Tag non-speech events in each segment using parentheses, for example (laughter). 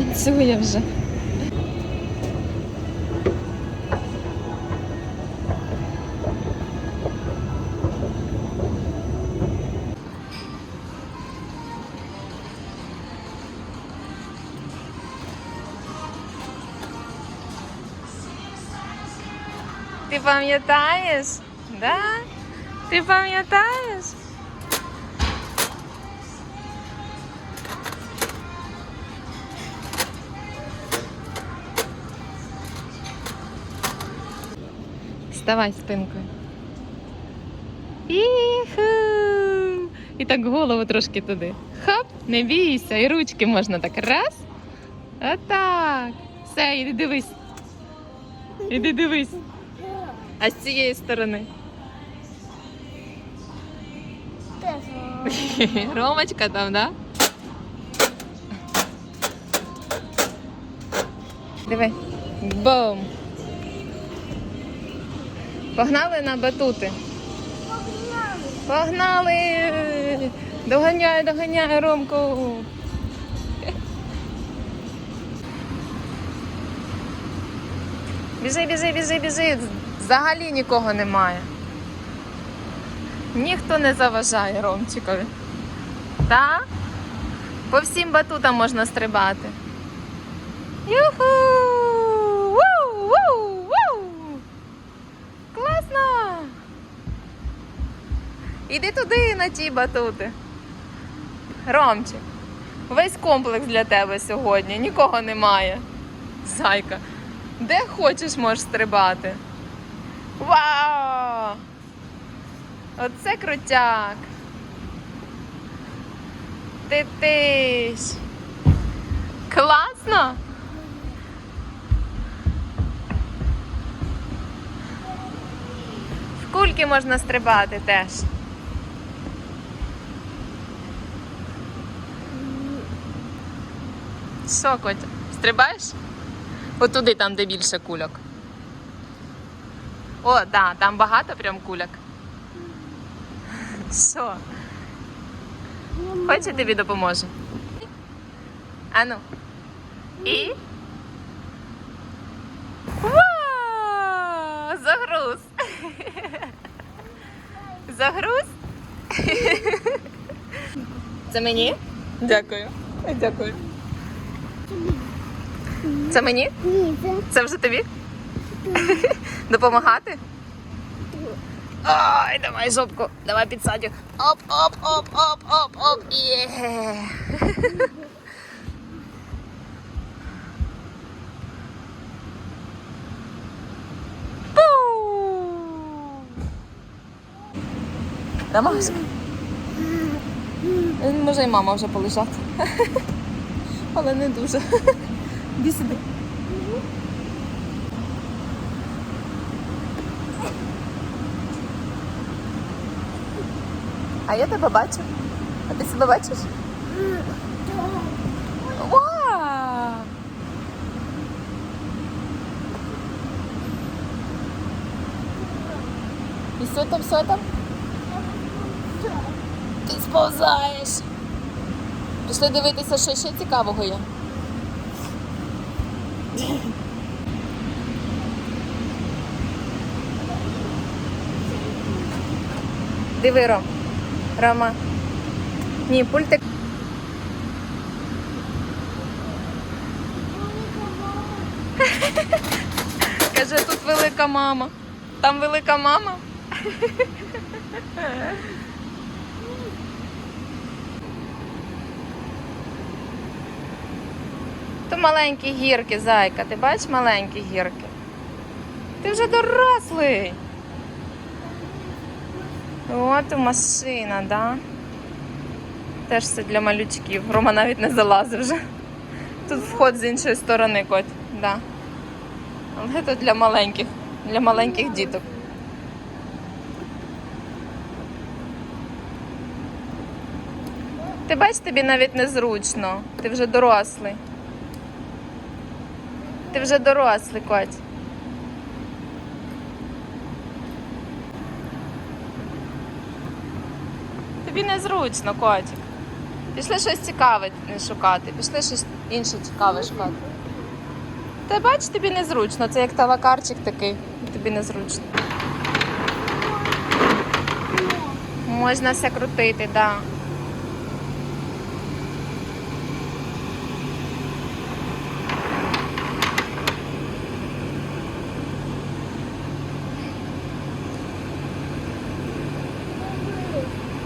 Танцює вже. Ти пам'ятаєш? Да? Ти пам'ятаєш? Вставай спинкою. Іху! І так голову трошки туди. Хоп, не бійся, і ручки можна так. Раз. Отак. Все, іди дивись. Іди дивись. А з цієї сторони. (laughs) Ромочка там, да? Диви. Бум. Погнали на батути. Погнали! Доганяй, доганяй, Ромку. Біжи, біжи, біжи, біжи. Взагалі нікого немає. Ніхто не заважає Ромчикові. Так? По всім батутам можна стрибати. Юху! Іди туди на ті батути. Ромчик, весь комплекс для тебе сьогодні. Нікого немає. Зайка. Де хочеш можеш стрибати. Вау! Оце крутяк. Ти ти. Класно! В кульки можна стрибати теж. Що, Котя, стрибаєш? Отуди, там, де більше кульок. О, так, да, там багато прям кульок. Що? Хочеш, я тобі допоможу? Ану. І. Вау! Загруз! Загруз? Це мені? Дякую. Дякую. Це мені? Ні, це Це вже тобі? (laughs) Допомагати? Ой, давай жопку, давай підсадю. Оп, оп, оп, оп, оп, оп. Є. Ромашка. Може і мама вже полежати. (laughs) Але не дуже. Іди сюди. А я тебе бачу. А ти себе бачиш? Вау! І що там, що там? Ти сповзаєш. Пішли дивитися, що ще цікавого є. Диви, Ром. Рома. Ні, пультик. (laughs) Каже, тут велика мама. Там велика мама. (laughs) маленькі гірки, зайка. Ти бачиш маленькі гірки? Ти вже дорослий. От машина, да? Теж все для малючків. Рома навіть не залазив вже. Тут вход з іншої сторони, коть. Да. Але тут для маленьких, для маленьких діток. Ти бачиш, тобі навіть незручно. Ти вже дорослий. Ти вже дорослий, коть. Тобі незручно, котик. Пішли щось цікаве шукати, пішли щось інше цікаве шукати. Та бач, тобі незручно, це як тавакарчик такий, тобі незручно. Можна все крутити, так. Да.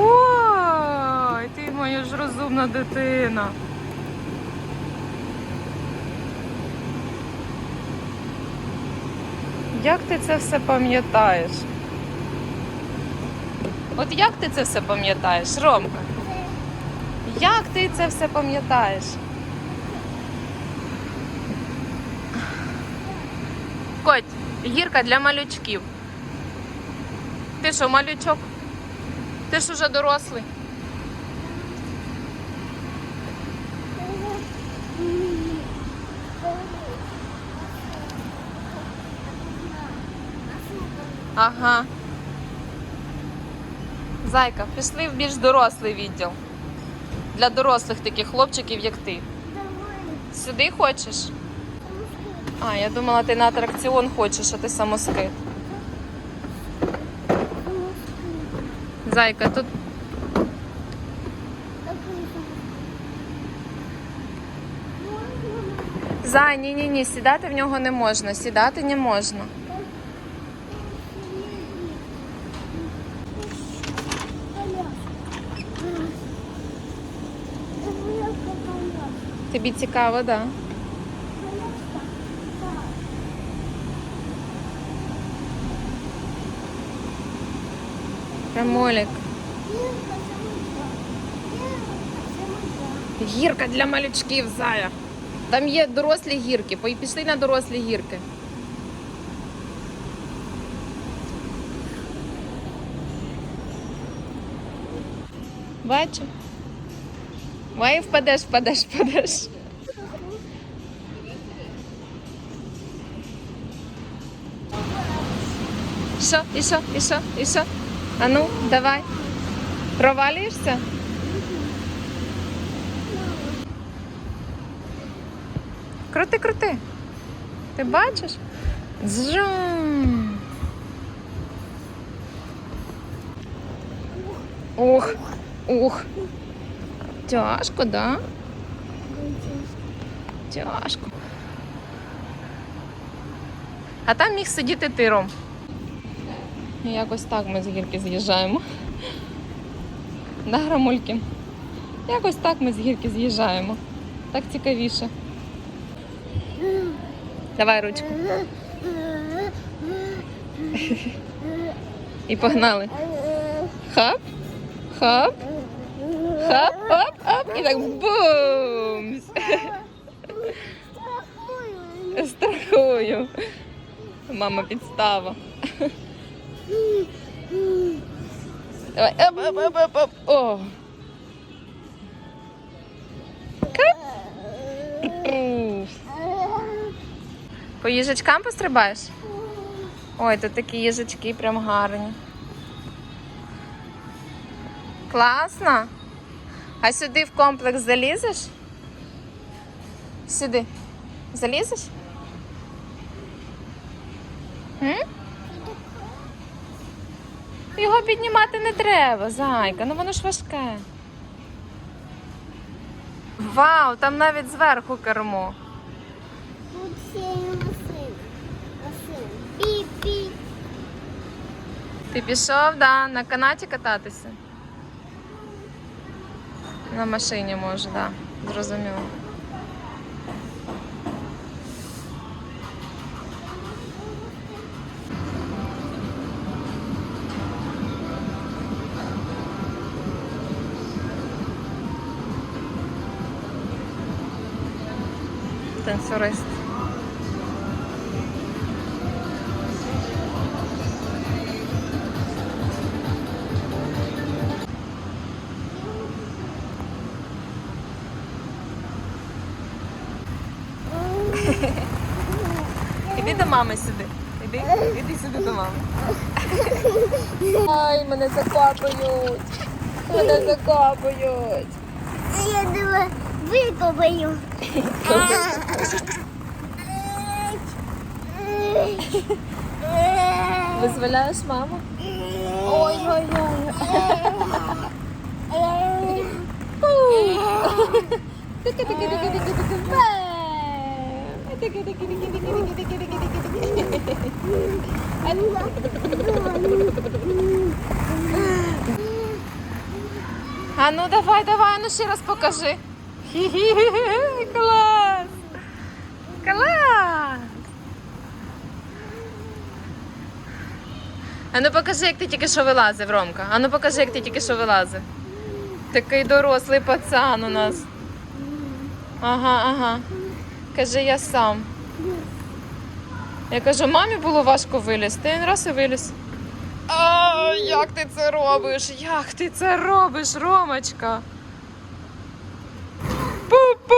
Ой, ти моя ж розумна дитина. Як ти це все пам'ятаєш? От як ти це все пам'ятаєш, Ромка? Як ти це все пам'ятаєш? Коть, гірка для малючків. Ти що, малючок? Ти ж уже дорослий. Ага. Зайка, пішли в більш дорослий відділ. Для дорослих таких хлопчиків, як ти. Сюди хочеш? А, я думала, ти на атракціон хочеш, а ти самоскид. Зайка, тут Зай, ні, ні, ні, сідати в нього не можна. Сідати не можна. Тобі цікаво, так? Да? Рамолік. Гірка для малючків, зая. Там є дорослі гірки. Пішли на дорослі гірки. Бачу. Ой, впадеш, впадеш, впадеш. Що, і що, і що, і що? А ну, давай. Провалюєшся? Крути, крути. Ти бачиш? Зжум. Ух, ух. Тяжко, да? Тяжко. А там міг сидіти тиром. Якось так ми з гірки з'їжджаємо. Да, грамульки? Якось так ми з гірки з'їжджаємо. Так цікавіше. Давай ручку. І погнали. Хап, хап, хап, оп, оп. І так бумс. Страхую. Мама підстава. Давай. Оп, оп, оп, оп, оп. О. По їжачкам пострибаєш? Ой, тут такі їжачки прям гарні. Класно. А сюди в комплекс залізеш? Сюди. Залізеш? М? Його піднімати не треба, зайка, ну воно ж важке. Вау, там навіть зверху кермо. Ти пішов, да, на канаті кататися? На машині може, да. Зрозуміло. Танцюрист. До мами сюди. Іди, іди сюди до мами. Ай, мене закопають. Мене закопають. Я думаю, викопаю. Визволяєш маму? Ой-ой-ой. А ну давай, давай, ну ще раз покажи. Клас! Клас! А ну покажи, як ти тільки що вилазив, Ромка. А ну покажи, як ти тільки що вилазив. Такий дорослий пацан у нас. Ага, ага. Каже, я сам. Я кажу, мамі було важко вилізти. Він раз і виліз. А, як ти це робиш? Як ти це робиш, Ромочка? Пу-пу!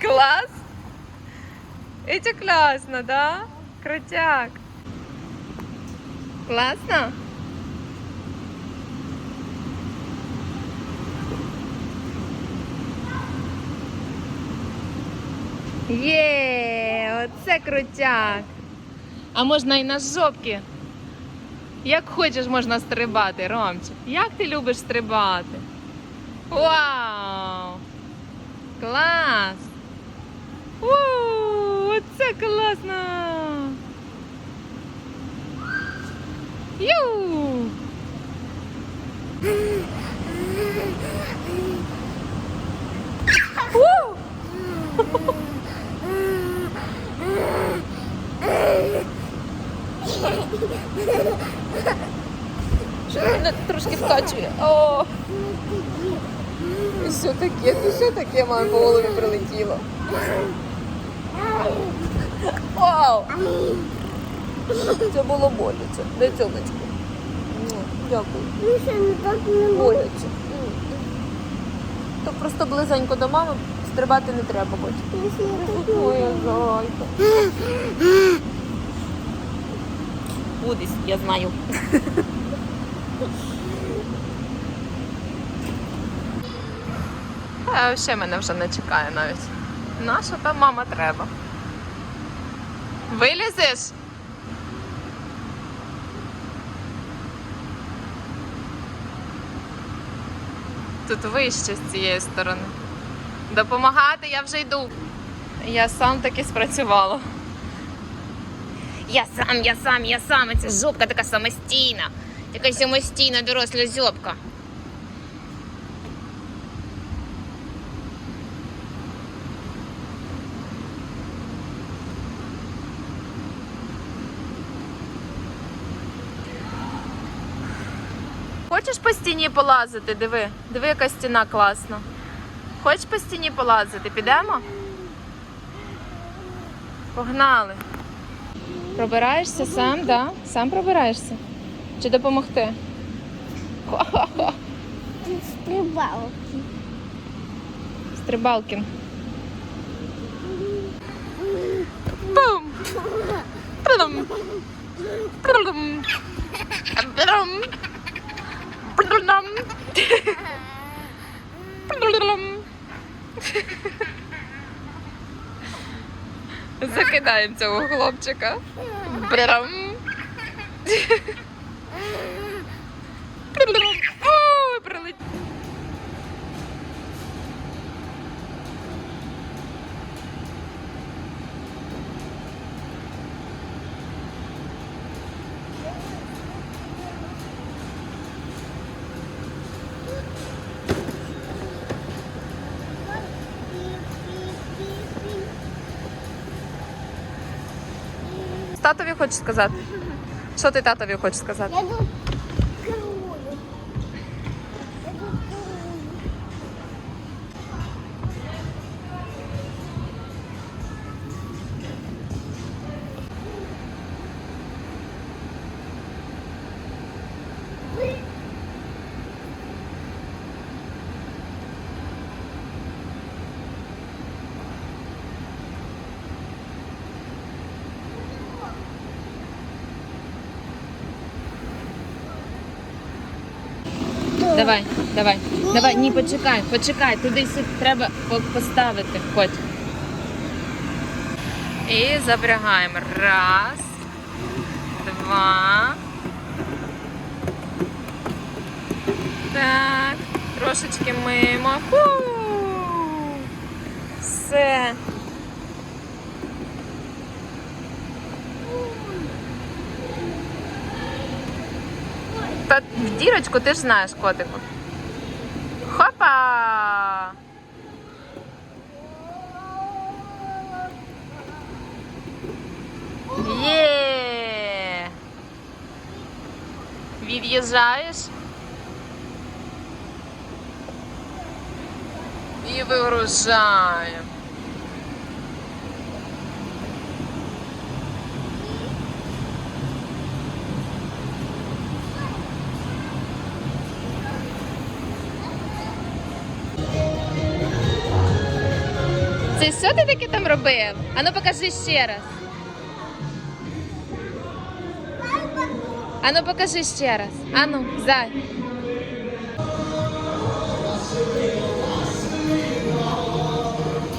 Клас? Это класно, да? Крутяк. Класно? Є, оце крутяк. А можна і на жопки. Як хочеш, можна стрибати, Ромчик. Як ти любиш стрибати? Вау! Клас! У, оце класно! Ю! У! Що мене трошки. О! І що таке? Ти що таке мамі по голові прилетіло? Вау! Це було боляче. Дай цьомочку. Ну, Дякую. Ну ну. Боляче. То просто близенько до мами стрибати не треба бачити. Ну Моя зайка. Будеш, я знаю. А ще мене вже не чекає навіть. Наша там мама треба. Вилізеш? Тут вище з цієї сторони. Допомагати я вже йду. Я сам таки спрацювала. Я сам, я сам, я сам. Це жопка така самостійна. Така самостійна доросла зьобка. Хочеш по стіні полазити? Диви, диви, яка стіна класна. Хочеш по стіні полазити? Підемо? Погнали. Пробираєшся сам, да? Сам пробираєшся? Чи допомогти? Стрибав. Стрибалкін. Бум! Прудум! Прудум! Прудум! Прудум! Прудум! Закидаємо цього хлопчика. Брам. Татові хочеш сказати? Що ти татові хочеш сказати? Давай, давай, давай, ні, почекай, почекай, туди треба поставити, хоть. І запрягаємо. Раз, два. Так, трошечки мимо. Фу. Все. Та в дірочку ти ж знаєш котику. Хопа! Є! Від'їжджаєш? І вигружаємо. Що ти таке там робив? Ану покажи ще раз. Ану покажи ще раз. Ану, зай.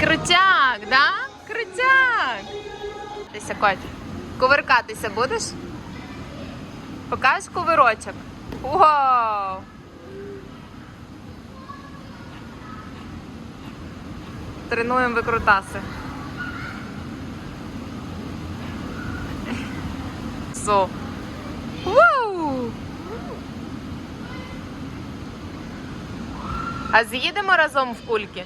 Крутяк, да? Крутяк. Дися, Коть. Кувиркатися будеш? Покажеш кувирочок. Вау! Тренуємо викрутаси. Со. Вау! А з'їдемо разом в кульки?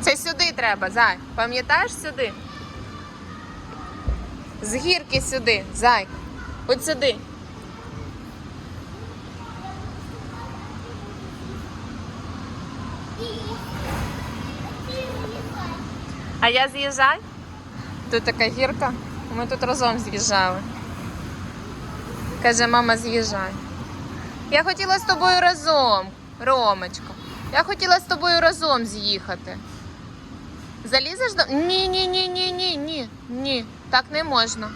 Це сюди треба, зай. Пам'ятаєш сюди? З гірки сюди, зай. От сюди. А я з'їжджаю? Тут така гірка. Ми тут разом з'їжджали. Каже, мама, з'їжджай. Я хотіла з тобою разом, Ромочко. Я хотіла з тобою разом з'їхати. Залізеш до. Ні, ні, ні, ні, ні, ні, ні. Так не можна.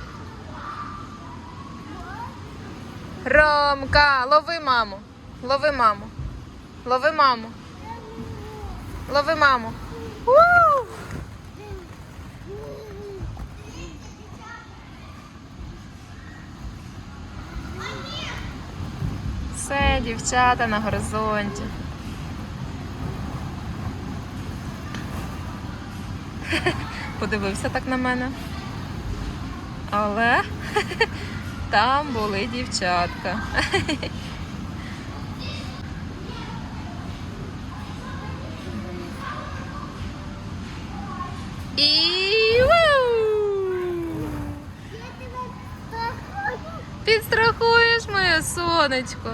Ромка, лови маму. Лови маму. Лови маму. Лови маму. Все, дівчата на горизонті. (laughs) Подивився так на мене. Але (laughs) там були дівчатка. (laughs) І вау! Підстрахуєш моє сонечко.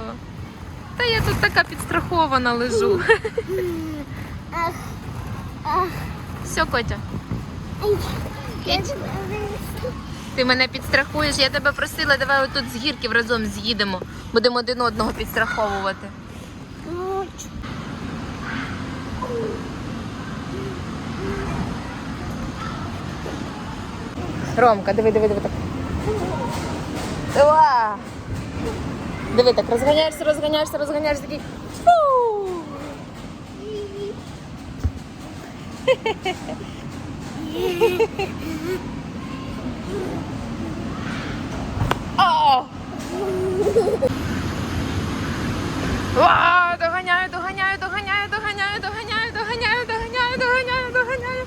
Та я тут така підстрахована лежу. Все, Котя. Ти мене підстрахуєш. Я тебе просила, давай отут з гірків разом з'їдемо. Будемо один одного підстраховувати. Ромка, диви, диви, диви так. Уа! Диви так, розганяєшся, розганяєшся, розганяєшся такий. Фу! Доганяю, доганяю, доганяю, доганяю, доганяю, доганяю, доганяю, доганяю, доганяю.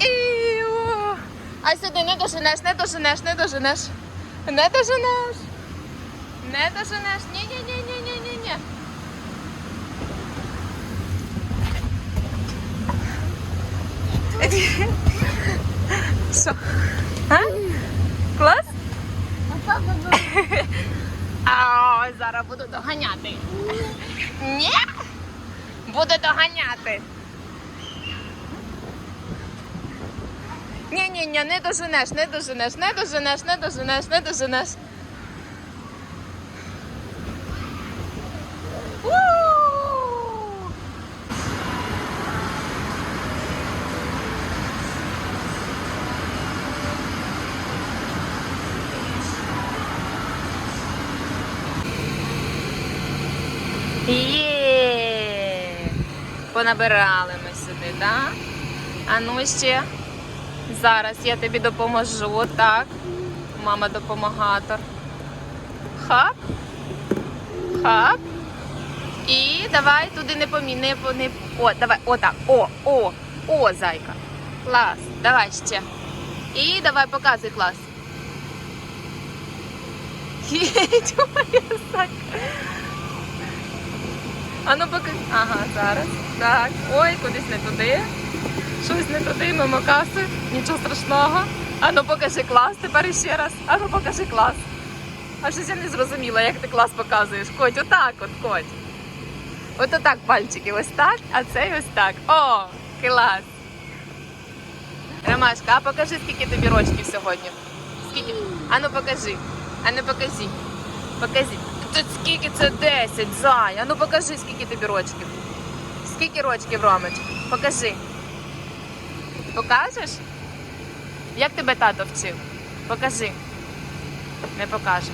І о! А сюди не доженеш, не доженеш, не доженеш. Не доженеш. Не доженеш. Ні, ні, ні, ні, ні, ні, ні. Що? А? Клас? А, зараз буду доганяти. Ні? Буду доганяти. Ні, ні, ні, не доженеш, не доженеш, не доженеш, не доженеш, не доженеш. У! Є! Понабирали ми сюди, так? А ну ще. Зараз я тобі допоможу, так? Мама допомагатор. Хап. Хап. І давай туди не помі, не, не О, давай, о, так. О, о, о, зайка. Клас. Давай ще. І давай показуй клас. (laughs) Їдь, моя зайка. А ну поки. Ага, зараз. Так. Ой, кудись не туди. Щось не туди, мимо каси. Нічого страшного. А ну покажи клас тепер іще раз. А ну покажи клас. А щось я не зрозуміла, як ти клас показуєш. Коть, отак от, коть. От отак пальчики, ось так, а цей ось так. О, клас. Ромашка, а покажи, скільки тобі рочків сьогодні. Скільки? А ну покажи. А ну покажи. Покажи. Тут скільки це 10, зай. А ну покажи, скільки тобі рочків. Скільки рочків, Ромич? Покажи. Покажеш? Як тебе тато вчив? Покажи. Не покаже.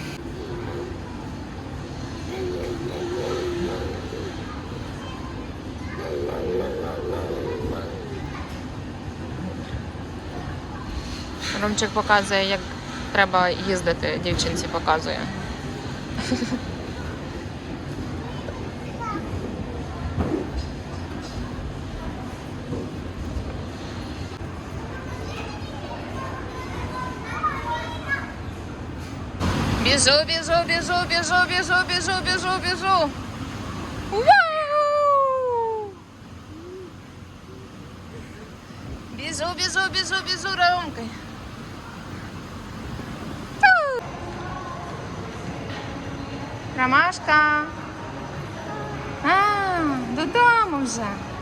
Ромчик показує, як треба їздити, дівчинці показує. (laughs) Біжу, біжу, біжу, біжу, біжу, біжу, біжу, біжу. Вау! Біжу, біжу, біжу, біжу, Ромка. Ромашка. А, додому вже.